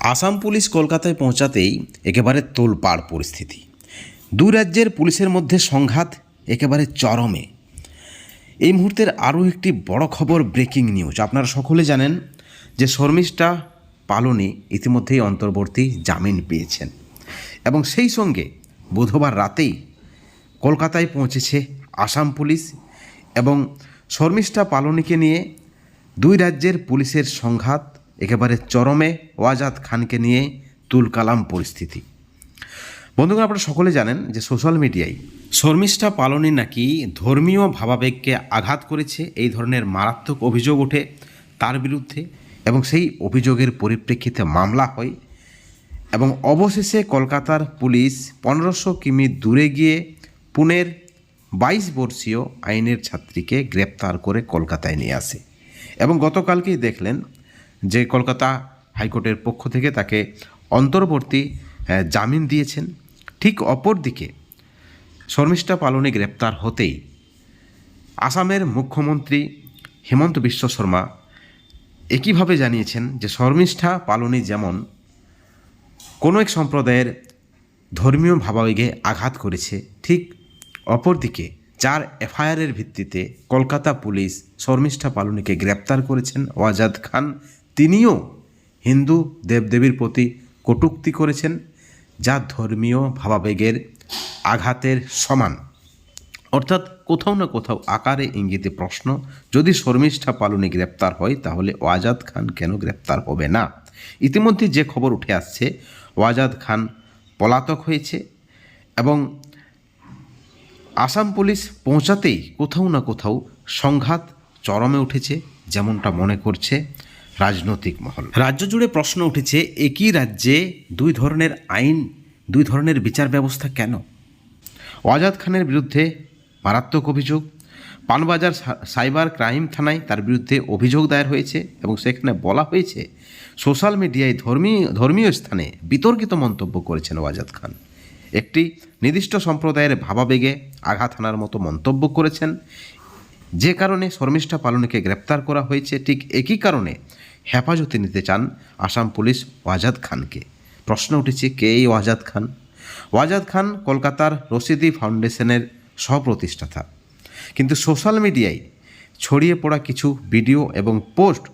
Assam police কলকাতায় পৌঁছাতেই একেবারে তোলপাড় পরিস্থিতি। দুই রাজ্যের পুলিশের মধ্যে সংঘাত একেবারে চরমে। এই মুহূর্তের আরও একটি বড় খবর ব্রেকিং নিউজ। আপনারা সকলে জানেন যে শর্মিষ্ঠা পালনি ইতিমধ্যেই অন্তর্বর্তী জামিন পেয়েছেন এবং সেই সঙ্গে বুধবার রাতেই কলকাতায় পৌঁছেছে আসাম পুলিশ এবং শর্মিষ্ঠা পালনিকে নিয়ে দুই রাজ্যের পুলিশের সংঘাত একেবারে চরমে ওয়াজাদ খানকে নিয়ে তুলকালাম পরিস্থিতি। বন্ধুগণ, আপনারা সকলে জানেন যে সোশ্যাল মিডিয়ায় শর্মিষ্ঠা পালনী নাকি ধর্মীয় ভাবাবেগকে আঘাত করেছে, এই ধরনের মারাত্মক অভিযোগ ওঠে তার বিরুদ্ধে এবং সেই অভিযোগের পরিপ্রেক্ষিতে মামলা হয় এবং অবশেষে কলকাতার পুলিশ পনেরোশো কিমি দূরে গিয়ে পুনের বাইশ বর্ষীয় আইনের ছাত্রীকে গ্রেপ্তার করে কলকাতায় নিয়ে আসে। এবং গতকালকেই দেখলেন যে কলকাতা হাইকোর্টের পক্ষ থেকে তাকে অন্তর্বর্তী জামিন দিয়েছেন। ঠিক অপরদিকে শর্মিষ্ঠা পালনী গ্রেপ্তার হতেই আসামের মুখ্যমন্ত্রী হেমন্ত বিশ্ব শর্মা একইভাবে জানিয়েছেন যে শর্মিষ্ঠা পালনী যেমন কোনো এক সম্প্রদায়ের ধর্মীয় ভাবাবেগে আঘাত করেছে, ঠিক অপরদিকে চার এফআইআরের ভিত্তিতে কলকাতা পুলিশ শর্মিষ্ঠা পালনীকে গ্রেপ্তার করেছেন ওয়াজাদ খান তিনিও হিন্দু দেবদেবীর প্রতি কটূক্তি করেছেন, যা ধর্মীয় ভাবাবেগের আঘাতের সমান। অর্থাৎ কোথাও না কোথাও আকারে ইঙ্গিতে প্রশ্ন, যদি শর্মিষ্ঠা পালনী গ্রেপ্তার হয়, তাহলে ওয়াজাদ খান কেন গ্রেপ্তার হবে না? ইতিমধ্যে যে খবর উঠে আসছে, ওয়াজাদ খান পলাতক হয়েছে এবং আসাম পুলিশ পৌঁছাতেই কোথাও না কোথাও সংঘাত চরমে উঠেছে, যেমনটা মনে করছে। রাজনৈতিক মহল। রাজ্য জুড়ে প্রশ্ন উঠেছে একই রাজ্যে দুই ধরনের আইন দুই ধরনের বিচার ব্যবস্থা কেন? ওয়াজাদ খানের বিরুদ্ধে মারাত্মক অভিযোগ পানবাজার সাইবার ক্রাইম থানায় তার বিরুদ্ধে অভিযোগ দায়ের হয়েছে এবং সেখানে বলা হয়েছে সোশ্যাল মিডিয়ায় ধর্মীয় ধর্মীয় স্থানে বিতর্কিত মন্তব্য করেছেন ওয়াজাদ খান। একটি নির্দিষ্ট সম্প্রদায়ের ভাবাবেগে আঘাত হানার মতো মন্তব্য করেছেন। যে কারণে শর্মিষ্ঠা পালনীকে গ্রেপ্তার করা হয়েছে ঠিক একই কারণে হেফাজতে নিতে চান আসাম পুলিশ ওয়াজাদ খানকে। প্রশ্ন উঠেছে, কে এই ওয়াজাদ খান? ওয়াজাদ খান কলকাতার রশিদি ফাউন্ডেশনের সহপ্রতিষ্ঠাতা। কিন্তু সোশ্যাল মিডিয়ায় ছড়িয়ে পড়া কিছু ভিডিও এবং পোস্ট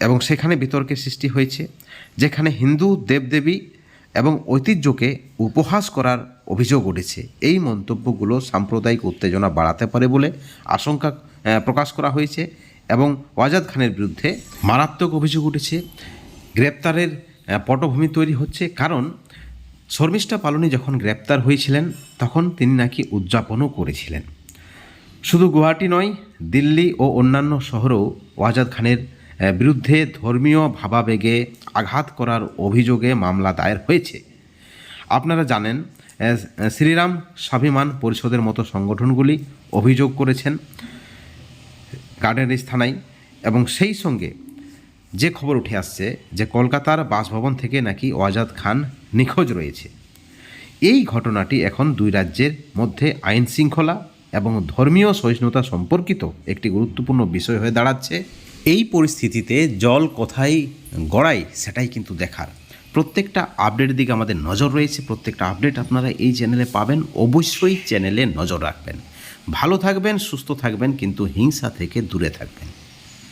এবং সেখানে বিতর্কের সৃষ্টি হয়েছে, যেখানে হিন্দু দেবদেবী এবং ঐতিহ্যকে উপহাস করার অভিযোগ উঠেছে। এই মন্তব্যগুলো সাম্প্রদায়িক উত্তেজনা বাড়াতে পারে বলে আশঙ্কা প্রকাশ করা হয়েছে। এবং ওয়াজাদ খানের বিরুদ্ধে মারাত্মক অভিযোগ উঠেছে। গ্রেপ্তারের পটভূমি তৈরি হচ্ছে কারণ শর্মিষ্ঠা পালনী যখন গ্রেপ্তার হয়েছিলেন, তখন তিনি নাকি উদযাপনও করেছিলেন। শুধু গুয়াহাটি নয়, দিল্লি ও অন্যান্য শহরেও ওয়াজাদ খানের বিরুদ্ধে ধর্মীয় ভাবাবেগে আঘাত করার অভিযোগে মামলা দায়ের হয়েছে। আপনারা জানেন শ্রীরাম স্বাভিমান পরিষদের মতো সংগঠনগুলি অভিযোগ করেছেন। গার্ডেনিস থানায় এবং সেই সঙ্গে যে খবর উঠে আসছে যে কলকাতার বাসভবন থেকে নাকি ওয়াজাদ খান নিখোঁজ রয়েছে। এই ঘটনাটি এখন দুই রাজ্যের মধ্যে আইন শৃঙ্খলা এবং ধর্মীয় সহিষ্ণুতা সম্পর্কিত একটি গুরুত্বপূর্ণ বিষয় হয়ে দাঁড়াচ্ছে। এই পরিস্থিতিতে জল কোথায় গড়ায় সেটাই কিন্তু দেখার। প্রত্যেকটা আপডেটের দিকে আমাদের নজর রয়েছে। প্রত্যেকটা আপডেট আপনারা এই চ্যানেলে পাবেন। অবশ্যই চ্যানেলে নজর রাখবেন। ভালো থাকবেন সুস্থ থাকবেন কিন্তু হিংসা থেকে দূরে থাকবেন।